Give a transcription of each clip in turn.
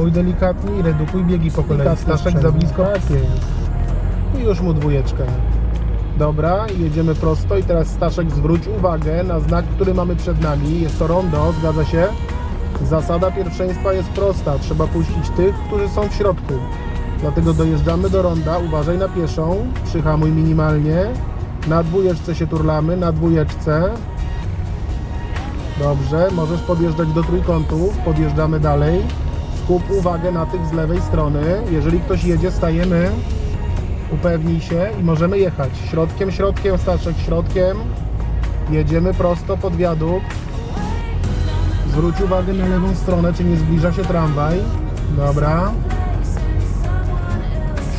Hamuj delikatnie i redukuj biegi po kolei. Staszek za blisko. Tak jest. I już mu dwójeczkę. Dobra, jedziemy prosto i teraz Staszek zwróć uwagę na znak, który mamy przed nami. Jest to rondo, zgadza się? Zasada pierwszeństwa jest prosta. Trzeba puścić tych, którzy są w środku. Dlatego dojeżdżamy do ronda, uważaj na pieszą, przyhamuj minimalnie. Na dwójeczce się turlamy, na dwójeczce. Dobrze, możesz podjeżdżać do trójkątów, podjeżdżamy dalej. Skup uwagę na tych z lewej strony. Jeżeli ktoś jedzie, stajemy. Upewnij się i możemy jechać. Środkiem, środkiem, Staszek, środkiem. Jedziemy prosto pod wiadukt. Zwróć uwagę na lewą stronę, czy nie zbliża się tramwaj. Dobra.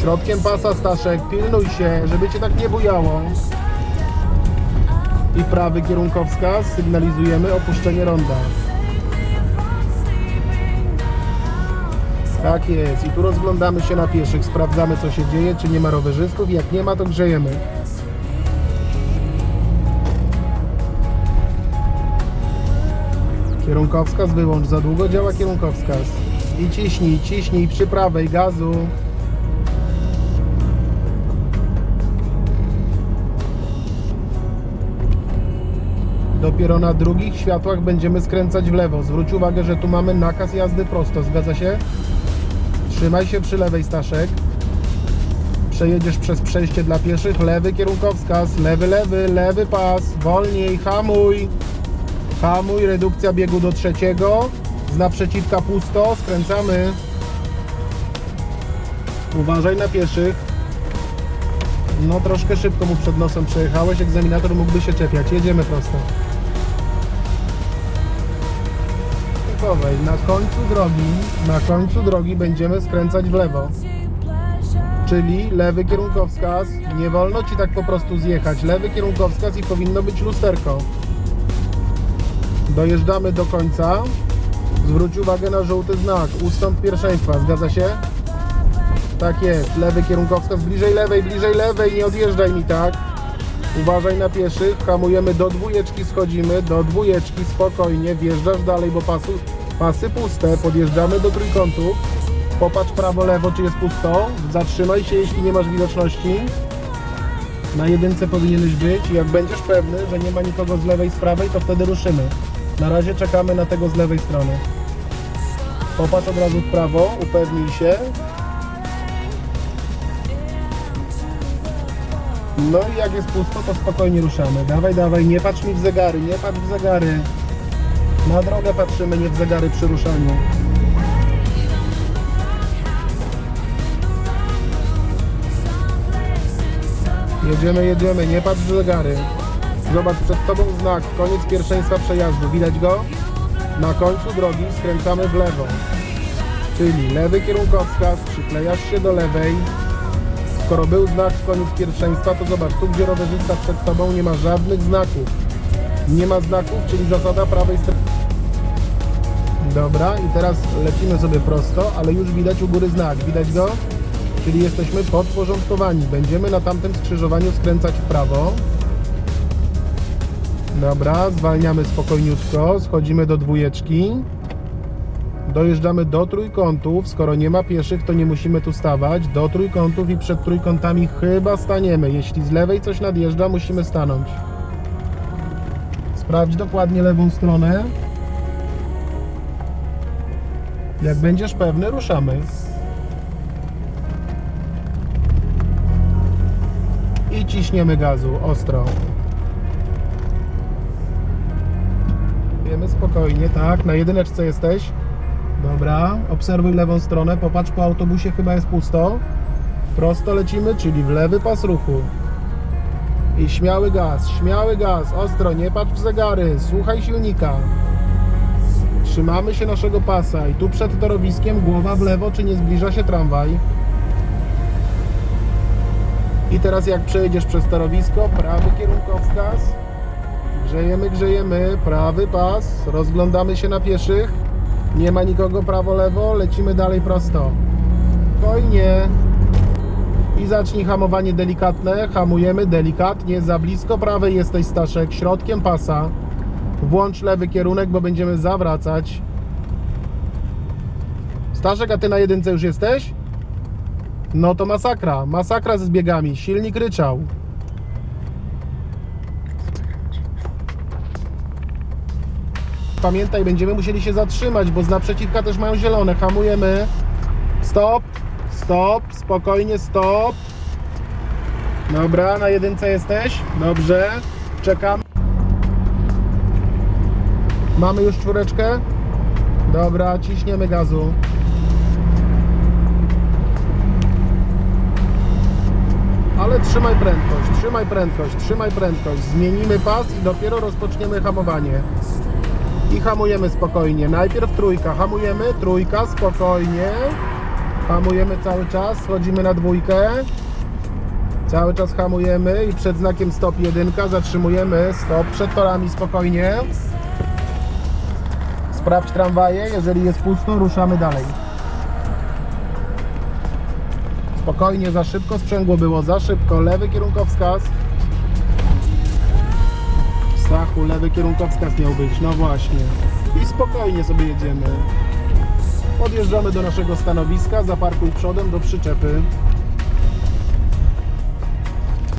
Środkiem pasa, Staszek, pilnuj się, żeby cię tak nie bujało. I prawy kierunkowskaz, sygnalizujemy opuszczenie ronda. Tak jest. I tu rozglądamy się na pieszych, sprawdzamy co się dzieje, czy nie ma rowerzystów. Jak nie ma, to grzejemy. Kierunkowskaz wyłącz, za długo działa kierunkowskaz. I ciśnij, ciśnij przy prawej, gazu. Dopiero na drugich światłach będziemy skręcać w lewo. Zwróć uwagę, że tu mamy nakaz jazdy prosto. Zgadza się? Trzymaj się przy lewej, Staszek. Przejedziesz przez przejście dla pieszych. Lewy kierunkowskaz. Lewy, lewy, lewy pas. Wolniej, hamuj. Hamuj, redukcja biegu do trzeciego. Z naprzeciwka pusto. Skręcamy. Uważaj na pieszych. No troszkę szybko mu przed nosem przejechałeś. Egzaminator mógłby się czepiać. Jedziemy prosto. Na końcu drogi, na końcu drogi będziemy skręcać w lewo. Czyli lewy kierunkowskaz. Nie wolno ci tak po prostu zjechać. Lewy kierunkowskaz i powinno być lusterko. Dojeżdżamy do końca. Zwróć uwagę na żółty znak. Ustąp pierwszeństwa. Zgadza się? Tak jest. Lewy kierunkowskaz. Bliżej lewej, bliżej lewej. Nie odjeżdżaj mi tak. Uważaj na pieszych. Hamujemy do dwójeczki, schodzimy. Do dwójeczki spokojnie. Wjeżdżasz dalej, bo pasu, pasy puste. Podjeżdżamy do trójkątów. Popatrz prawo, lewo, czy jest pusto. Zatrzymaj się, jeśli nie masz widoczności. Na jedynce powinieneś być. Jak będziesz pewny, że nie ma nikogo z lewej, z prawej, to wtedy ruszymy. Na razie czekamy na tego z lewej strony. Popatrz od razu w prawo, upewnij się. No i jak jest pusto, to spokojnie ruszamy. Dawaj, dawaj, nie patrz mi w zegary, nie patrz w zegary. Na drogę patrzymy, nie w zegary przy ruszaniu. Jedziemy, jedziemy, nie patrz w zegary. Zobacz, przed tobą znak, koniec pierwszeństwa przejazdu. Widać go? Na końcu drogi skręcamy w lewo. Czyli lewy kierunkowskaz, przyklejasz się do lewej. Skoro był znak koniec pierwszeństwa, to zobacz, tu gdzie rowerzysta przed tobą nie ma żadnych znaków. Nie ma znaków, czyli zasada prawej strony. Dobra, i teraz lecimy sobie prosto, ale już widać u góry znak. Widać go? Czyli jesteśmy podporządkowani. Będziemy na tamtym skrzyżowaniu skręcać w prawo. Dobra, zwalniamy spokojniutko, schodzimy do dwójeczki. Dojeżdżamy do trójkątów. Skoro nie ma pieszych, to nie musimy tu stawać. Do trójkątów i przed trójkątami chyba staniemy. Jeśli z lewej coś nadjeżdża, musimy stanąć. Sprawdź dokładnie lewą stronę. Jak będziesz pewny, ruszamy. I ciśniemy gazu ostro. Wiemy spokojnie, tak. Na jedyneczce jesteś. Dobra, obserwuj lewą stronę, popatrz po autobusie, chyba jest pusto. Prosto lecimy, czyli w lewy pas ruchu. I śmiały gaz, śmiały gaz, ostro, nie patrz w zegary, słuchaj silnika. Trzymamy się naszego pasa i tu przed torowiskiem głowa w lewo, czy nie zbliża się tramwaj. I teraz jak przejedziesz przez torowisko, prawy kierunkowskaz. Grzejemy, grzejemy, prawy pas, rozglądamy się na pieszych. Nie ma nikogo prawo, lewo, lecimy dalej prosto. Spokojnie. I zacznij hamowanie delikatne. Hamujemy delikatnie, za blisko prawej jesteś Staszek, środkiem pasa. Włącz lewy kierunek, bo będziemy zawracać. Staszek, a ty na jedynce już jesteś? No to masakra, masakra ze zbiegami, silnik ryczał. Pamiętaj, będziemy musieli się zatrzymać, bo z naprzeciwka też mają zielone. Hamujemy. Stop, stop, spokojnie, stop. Dobra, na jedynce jesteś? Dobrze, czekam. Mamy już czwóreczkę? Dobra, ciśniemy gazu. Ale trzymaj prędkość, trzymaj prędkość, trzymaj prędkość. Zmienimy pas i dopiero rozpoczniemy hamowanie. I hamujemy spokojnie. Najpierw trójka, hamujemy, trójka, spokojnie. Hamujemy cały czas, schodzimy na dwójkę. Cały czas hamujemy i przed znakiem stop jedynka zatrzymujemy. Stop przed torami spokojnie. Sprawdź tramwaje, jeżeli jest pusto, ruszamy dalej. Spokojnie, za szybko sprzęgło było, za szybko. Lewy kierunkowskaz. Lewy kierunkowskaz miał być, no właśnie. I spokojnie sobie jedziemy. Podjeżdżamy do naszego stanowiska, zaparkuj przodem do przyczepy.